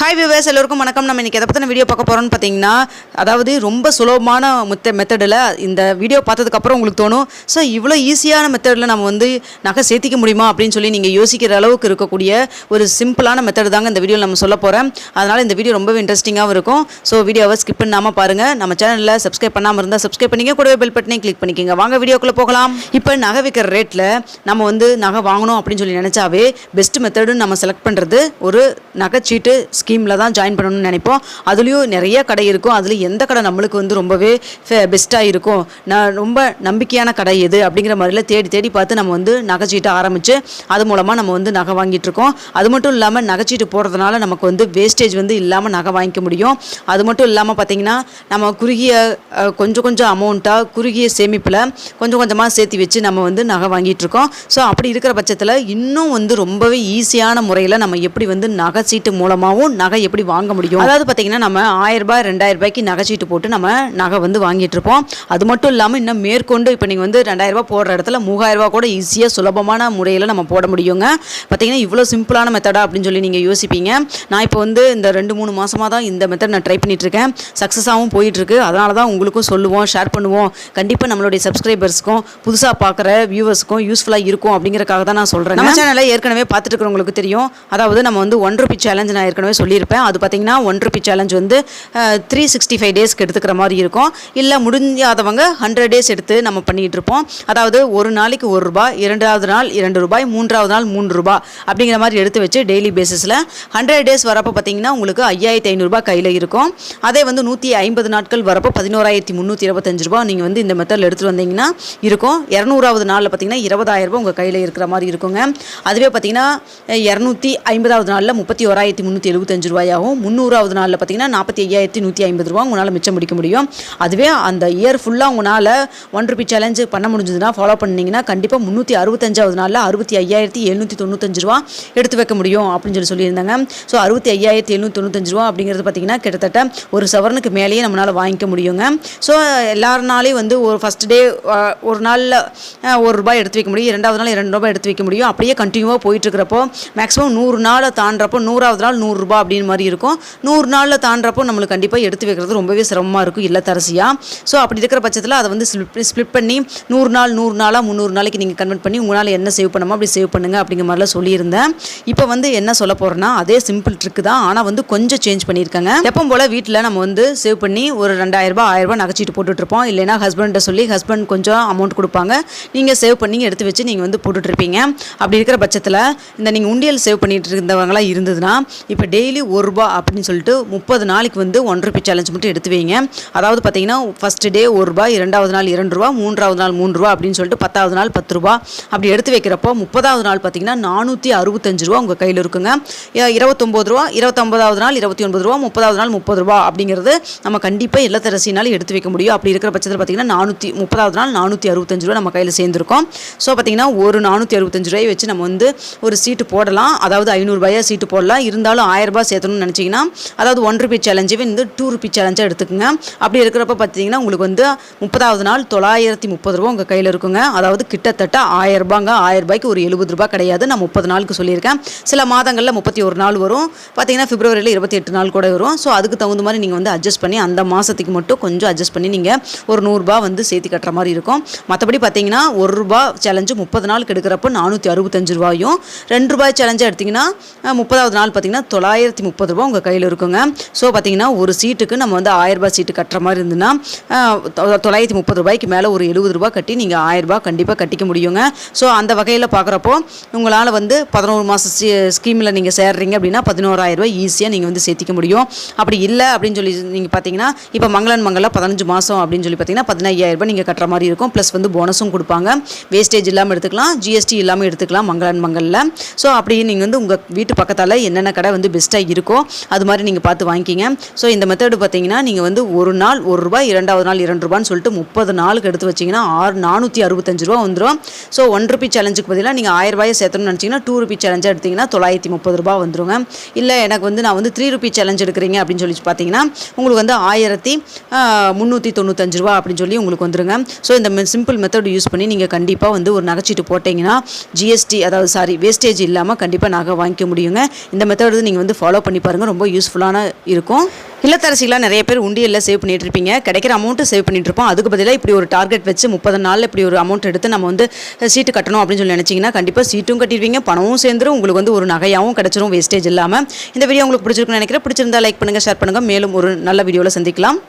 Hi viewers எல்லோருக்கும் வணக்கம். நம்ம இன்னைக்கு எதை பற்றின வீடியோ பார்க்க போகிறோம்னு பார்த்தீங்கன்னா அதாவது ரொம்ப சுலபமான முத்த மெத்தடில் இந்த வீடியோ பார்த்ததுக்கப்புறம் உங்களுக்கு தோணும் ஸோ இவ்வளோ ஈஸியான மெத்தடில் நம்ம வந்து நகை சேர்த்திக்க முடியுமா? அப்படின்னு சொல்லி நீங்கள் யோசிக்கிற அளவுக்கு இருக்கக்கூடிய ஒரு சிம்பிளான மெத்தடு தாங்க இந்த வீடியோவில் நம்ம சொல்ல போகிறேன் அதனால் இந்த வீடியோ ரொம்பவே இன்ட்ரெஸ்டிங்காகவும் இருக்கும். ஸோ வீடியோவை ஸ்கிப் பண்ணாமல் பாருங்கள் நம்ம சேனலில் சப்ஸ்கிரைப் பண்ணாமல் இருந்தால் சப்ஸ்கிரைப் பண்ணிங்க கூடவே பெல் பட்டனே கிளிக் பண்ணிக்கோங்க. வாங்க வீடியோக்குள்ளே போகலாம். இப்போ நகை விற்கிற ரேட்டில் நம்ம வந்து நகை வாங்கணும் அப்படின்னு சொல்லி நினச்சாவே பெஸ்ட் மெத்தடுன்னு நம்ம செலக்ட் பண்ணுறது ஒரு நகைச்சீட்டு ஸ்கீமில் தான் ஜாயின் பண்ணணும்னு நினைப்போம். அதுலேயும் நிறைய கடை இருக்கும். அதில் எந்த கடை நம்மளுக்கு வந்து ரொம்பவே பெஸ்ட்டாக இருக்கும்? நான் ரொம்ப நம்பிக்கையான கடை எது? அப்படிங்கிற மாதிரில தேடி தேடி பார்த்து நம்ம வந்து நகைச்சீட்டை ஆரம்பித்து அது மூலமாக நம்ம வந்து நகை வாங்கிட்டு இருக்கோம். அது மட்டும் இல்லாமல் நகைச்சீட்டு போடுறதுனால நமக்கு வந்து வேஸ்டேஜ் வந்து இல்லாமல் நகை வாங்கிக்க முடியும். அது மட்டும் இல்லாமல் பார்த்தீங்கன்னா நம்ம குறுகிய கொஞ்சம் கொஞ்சம் அமௌண்ட்டாக குறுகிய சேமிப்பில் கொஞ்சம் கொஞ்சமாக சேர்த்து வச்சு நம்ம வந்து நகை வாங்கிட்டு இருக்கோம். ஸோ அப்படி இருக்கிற பட்சத்தில் இன்னும் வந்து ரொம்பவே ஈஸியான முறையில் நம்ம எப்படி வந்து நகை சீட்டு மூலமாகவும் நகை எப்படி வாங்க முடியும்? அதாவது பார்த்தீங்கன்னா நம்ம ஆயிரம் ரூபாய் ரெண்டாயிரம் ரூபாய்க்கு நகை சீட்டு போட்டு நம்ம நகை வந்து வாங்கிட்டு இருப்போம். அது மட்டும் இல்லாமல் இன்னும் மேற்கொண்டு இப்போ நீங்கள் வந்து ரெண்டாயிரம் ரூபாய் போடுற இடத்துல மூவாயிரம் ரூபாய் கூட ஈஸியாக சுலபமான முறையில் நம்ம போட முடியுங்க. பார்த்தீங்கன்னா இவ்வளோ சிம்பிளான மெத்தடா அப்படின்னு சொல்லி நீங்கள் யோசிப்பீங்க. நான் இப்போ வந்து இந்த ரெண்டு மூணு மாசமாக தான் இந்த மெத்தட் நான் ட்ரை பண்ணிட்டு இருக்கேன். சக்ஸஸாகவும் போயிட்டு இருக்கு. அதனால தான் உங்களுக்கும் சொல்லுவோம் ஷேர் பண்ணுவோம். கண்டிப்பாக நம்மளுடைய சப்ஸ்கிரைபர்ஸ்க்கும் புதுசாக பார்க்குற வியூவர்ஸ்க்கும் யூஸ்ஃபுல்லாக இருக்கும் அப்படிங்கறக்காக தான் நான் சொல்கிறேன் நம்ம சேனலில் ஏற்கனவே பார்த்துட்டு இருக்கிறவங்களுக்கு தெரியும். அதாவது நம்ம வந்து ஒன் ருபி சேலஞ்ச் நான் ஏற்கனவே சொல்லியிருப்பேன். அது பார்த்தீங்கன்னா ஒன் ருபி சேலஞ்ச் வந்து த்ரீ சிக்ஸ்டி ஃபைவ் டேஸ்க்கு எடுத்துக்கிற மாதிரி இருக்கும். இல்லை முடிஞ்சாதவங்க ஹண்ட்ரட் டேஸ் எடுத்து நம்ம பண்ணிகிட்டு இருப்போம். அதாவது ஒரு நாளைக்கு ஒரு ரூபாய் இரண்டாவது நாள் இரண்டு ரூபாய் மூன்றாவது நாள் மூன்று ரூபாய் அப்படிங்கிற மாதிரி எடுத்து வச்சு டெய்லி பேசிஸில் ஹண்ட்ரட் டேஸ் வரப்போ பார்த்தீங்கன்னா உங்களுக்கு ஐயாயிரத்தி ஐநூறுரூபா கையில் இருக்கும். அதே வந்து நூற்றி ஐம்பது நாட்கள் வரப்போ பதினோராயிரத்தி முந்நூற்றி இருபத்தஞ்சு ரூபா நீங்கள் வந்து இந்த மெத்தடில் எடுத்துகிட்டு வந்தீங்கன்னா இருக்கும். இரநூறாவது நாளில் பார்த்தீங்கன்னா இருபதாயிரம் ரூபாய் உங்கள் கையில் இருக்கிற மாதிரி இருக்குங்க. அதுவே பார்த்தீங்கன்னா இரநூத்தி ஐம்பதாவது நாளில் முப்பத்தி ஓராயிரத்தி முந்நூற்றி எழுபத்தஞ்சு ரூபாயாகவும் முந்நூறாவது நாளில் பார்த்தீங்கன்னா நாற்பத்தி ஐயாயிரத்தி நூற்றி ஐம்பது ரூபா உங்களால் மிச்சம் முடிக்க முடியும். அதுவே அந்த இயர் ஃபுல்லாக உங்களால் ஒன் ருபி சேலஞ்சு பண்ண முடிஞ்சதுன்னா ஃபாலோ பண்ணிங்கன்னா கண்டிப்பாக முந்நூற்றி அறுபத்தஞ்சாவது நாளில் அறுபத்தி ஐயாயிரத்தி எழுநூற்றி தொண்ணூத்தஞ்சு ரூபா எடுத்து வைக்க முடியும் அப்படின்னு சொல்லி சொல்லியிருந்தாங்க. ஸோ அறுபத்தி ஐயாயிரத்தி எழுநூற்றி தொண்ணூத்தஞ்சு ரூபா அப்படிங்கிறது பார்த்தீங்கன்னா கிட்டத்தட்ட ஒரு சவரனுக்கு மேலேயே நம்மளால் வாங்கிக்க முடியுங்க. ஸோ எல்லாருனாலையும் வந்து ஒரு ஃபஸ்ட் டே ஒரு நாளில் ஒரு ரூபாய் எடுத்து வைக்க முடியும். இரண்டாவது நாள் இரண்டு ரூபாய் எடுத்து வைக்க முடியும். அப்படியே கண்டினியூவாக போயிட்டுருக்கிறப்போ மேக்ஸிமம் நூறு நாளை தாண்டுறப்போ நூறாவது நாள் நூறுரூபா அப்படின்னு மாதிரி இருக்கும். நூறு நாளில் தாண்டுறப்போ நம்மளுக்கு கண்டிப்பாக எடுத்து வைக்கிறது ரொம்பவே சிரமமாக இருக்கும் இல்லத்தரசியாக ஸோ அப்படி இருக்கிற பட்சத்தில் அதை வந்து ஸ்பிளிட் ஸ்ப்ளிட் பண்ணி நூறு நாள் நூறு நாளாக முந்நூறு நாளைக்கு நீங்கள் கன்வெர்ட் பண்ணி உங்களால் என்ன சேவ் பண்ணமோ அப்படி சேவ் பண்ணுங்க அப்படிங்கிற மாதிரிலாம் சொல்லியிருந்தேன். இப்போ வந்து என்ன சொல்ல போகிறேன்னா அதே சிம்பிள் ட்ரிக் தான். ஆனால் வந்து கொஞ்சம் சேஞ்ச் பண்ணியிருக்காங்க. எப்பவும் போல் வீட்டில் நம்ம வந்து சேவ் பண்ணி ஒரு ரெண்டாயிரரூபா ஆயிரரூபா நகைச்சிட்டு போட்டுட்ருப்போம் இல்லைனா போட்டுட்டு இருப்போம். இல்லைன்னா ஹஸ்பண்ட்டை சொல்லி ஹஸ்பண்ட் கொஞ்சம் அமௌண்ட் கொடுப்பாங்க. நீங்கள் சேவ் பண்ணி எடுத்து வச்சு நீங்கள் வந்து போட்டுட்ருப்பீங்க அப்படி இருக்கிற பட்சத்தில் இந்த நீங்கள் உண்டியல் சேவ் பண்ணிட்டு இருந்தவங்களாம் இருந்ததுன்னா இப்போ டெய்லி ஒரு ரூபா அப்படின்னு சொல்லிட்டு முப்பது நாளைக்கு வந்து ஒன் ருபி சேலஞ்ச் மட்டும் எடுத்து வைங்க. அதாவது பார்த்தீங்கன்னா ஃபர்ஸ்ட் டே ஒரு ரூபாய் இரண்டாவது நாள் இரண்டு ரூபா மூன்றாவது நாள் மூன்று ரூபா அப்படின்னு சொல்லிட்டு பத்தாவது நாள் பத்து ரூபா. அப்படி எடுத்து வைக்கிறப்போ முப்பதாவது நாள் பார்த்தீங்கன்னா நானூற்றி அறுபத்தஞ்சு ரூபா உங்கள் கையில் இருக்குங்க. இருபத்தொம்போது ரூபா இருபத்தொம்பதாவது நாள் இருபத்தி ஒன்பது ரூபா முப்பதாவது நாள் முப்பது ரூபா அப்படிங்கிறது நம்ம கண்டிப்பாக இல்லத்தரசினாலும் எடுத்து வைக்க முடியும். அப்படி இருக்கிற பட்சத்தில் பார்த்தீங்கன்னா நானூற்றி முப்பதாவது நாள் நானூற்றி அறுபத்தஞ்சு ரூபா நம்ம கையில் சேர்ந்துருக்கோம். ஸோ பார்த்தீங்கன்னா ஒரு நானூற்றி அறுபத்தஞ்சு ரூபாய் வச்சு நம்ம வந்து ஒரு சீட்டு போடலாம். அதாவது ஐநூறுரூபாயா சீட்டு போடலாம். இருந்தாலும் ஆயிரம் ரூபாய் சேர்த்தணும்னு நினச்சிங்கன்னா அதாவது ஒன் ருபி சேலஞ்சு வந்து டூ ருபி சேலஞ்சாக எடுத்துக்கோங்க. அப்படி இருக்கிறப்ப பார்த்தீங்கன்னா உங்களுக்கு வந்து முப்பதாவது நாள் தொள்ளாயிரத்தி முப்பது ரூபா உங்கள் கையில் இருக்குங்க. அதாவது கிட்டத்தட்ட ஆயிரம் ரூபாங்க ஆயிரம் ரூபாய்க்கு ஒரு எழுபது ரூபாய் கிடையாது. நான் முப்பது நாளுக்கு சொல்லியிருக்கேன். சில மாதங்களில் முப்பத்தி ஒரு நாள் வரும். பார்த்தீங்கன்னா பிப்ரவரியில் இருபத்தி எட்டு நாள் கூட வரும். ஸோ அதுக்கு தகுந்த மாதிரி நீங்கள் வந்து அட்ஜஸ்ட் பண்ணி அந்த மாதத்துக்கு மட்டும் கொஞ்சம் அட்ஜஸ்ட் பண்ணி நீங்கள் ஒரு நூறுரூபா வந்து சேர்த்து கட்டுற மாதிரி இருக்கும். மற்றபடி பார்த்தீங்கன்னா ஒரு ரூபா சேலஞ்சு முப்பது நாளுக்கு எடுக்கிறப்ப நானூற்றி அறுபத்தஞ்சு ரூபாயும் ரெண்டு ரூபாய் சேலஞ்சாக எடுத்திங்கன்னா முப்பதாவது நாள் பார்த்தீங்கன்னா ஆயிரத்தி முப்பது ரூபா உங்கள் கையில் இருக்குங்க. ஸோ பார்த்தீங்கன்னா ஒரு சீட்டுக்கு நம்ம வந்து ஆயிரரூபா சீட்டு கட்டுற மாதிரி இருந்ததுன்னா தொ- தொள்ளாயிரத்தி முப்பது ரூபாய்க்கு மேலே ஒரு எழுபது ரூபா கட்டி நீங்கள் ஆயிரரூபா கண்டிப்பாக கட்டிக்க முடியுங்க. ஸோ அந்த வகையில் பார்க்குறப்போ உங்களால் வந்து பதினோரு மாதம் ஸ்கீமில் நீங்கள் சேர்றீங்க அப்படின்னா பதினோராயிரம் ரூபாய் ஈஸியாக நீங்கள் வந்து சேர்த்திக்க முடியும். அப்படி இல்லை அப்படின்னு சொல்லி நீங்கள் பார்த்தீங்கன்னா இப்போ மங்களன் மங்கலில் பதினஞ்சு மாதம் அப்படின்னு சொல்லி பார்த்தீங்கன்னா பதினையாயிரம் ரூபாய் நீங்கள் கட்டுற மாதிரி இருக்கும். ப்ளஸ் வந்து போனஸும் கொடுப்பாங்க. வேஸ்டேஜ் இல்லாமல் எடுத்துக்கலாம் ஜிஎஸ்டி இல்லாமல் எடுத்துக்கலாம் மங்களன் மங்கலில் ஸோ அப்படி நீங்கள் வந்து உங்கள் வீட்டு பக்கத்தால் என்னென்ன கடை வந்து பெஸ்ட்டாக இருக்கோ அது மாதிரி நீங்கள் பார்த்து வாங்கிக்கிங்க. ஸோ இந்த மெத்தடு பார்த்தீங்கன்னா நீங்கள் வந்து ஒரு நாள் ஒரு ரூபாய் இரண்டாவது நாள் இரண்டு ரூபான்னு சொல்லிட்டு முப்பது நாளுக்கு எடுத்து வச்சிங்கன்னா ஆறு நானூற்றி அறுபத்தஞ்சு ரூபா வந்துடும் ஸோ ஒன் ருபி சேலஞ்சுக்கு பதிலாக நீங்கள் ஆயிரம் ரூபாயை சேர்த்தணும்னு நினச்சிங்கன்னா டூ ருபி சேலஞ்சாக எடுத்தீங்கன்னா தொள்ளாயிரத்தி முப்பது ரூபா வந்துருங்க. இல்லை எனக்கு வந்து நான் வந்து த்ரீ ருபி சேலஞ்ச் எடுக்கிறீங்க அப்படின்னு சொல்லி பார்த்தீங்கன்னா உங்களுக்கு வந்து ஆயிரத்தி முந்நூற்றி தொண்ணூத்தஞ்சு ரூபா அப்படின்னு சொல்லி உங்களுக்கு வந்துருங்க. ஸோ இந்த சிம்பிள் மெத்தட் யூஸ் பண்ணி நீங்கள் கண்டிப்பாக வந்து ஒரு நகைச்சீட்டு போட்டிங்கன்னா ஜிஎஸ்டி அதாவது சாரி வேஸ்டேஜ் இல்லாமல் கண்டிப்பாக நகை வாங்கிக்க முடியுங்க. இந்த மெத்தட் நீங்கள் வந்து ஃபாலோ ஃபாலோ பண்ணி பாருங்கள் ரொம்ப யூஸ்ஃபுல்லான இருக்கும். இல்லத்தரசிகளாக நிறைய பேர் உண்டியலில் சேவ் பண்ணிகிட்டு இருப்பீங்க. கிடைக்கிற அமௌண்ட்டு சேவ் பண்ணிட்டு இருப்போம். அதுக்கு பதிலாக இப்படி ஒரு டார்கெட் வச்சு முப்பது நாளில் இப்படி ஒரு அமௌண்ட் எடுத்து நம்ம வந்து சீட்டு கட்டணும் அப்படின்னு சொல்லி நினச்சிங்கன்னா கண்டிப்பாக சீட்டும் கட்டிடுவீங்க. பணமும் சேர்ந்துரும். உங்களுக்கு வந்து ஒரு நகையாகவும் கிடச்சிரும். வேஸ்டேஜ் இல்லாமல் இந்த வீடியோ உங்களுக்கு பிடிச்சிருக்குன்னு நினைக்கிறேன். பிடிச்சிருந்தா லைக் பண்ணுங்கள் ஷேர் பண்ணுங்கள் மேலும் ஒரு நல்ல வீடியோவில் சந்திக்கலாம்.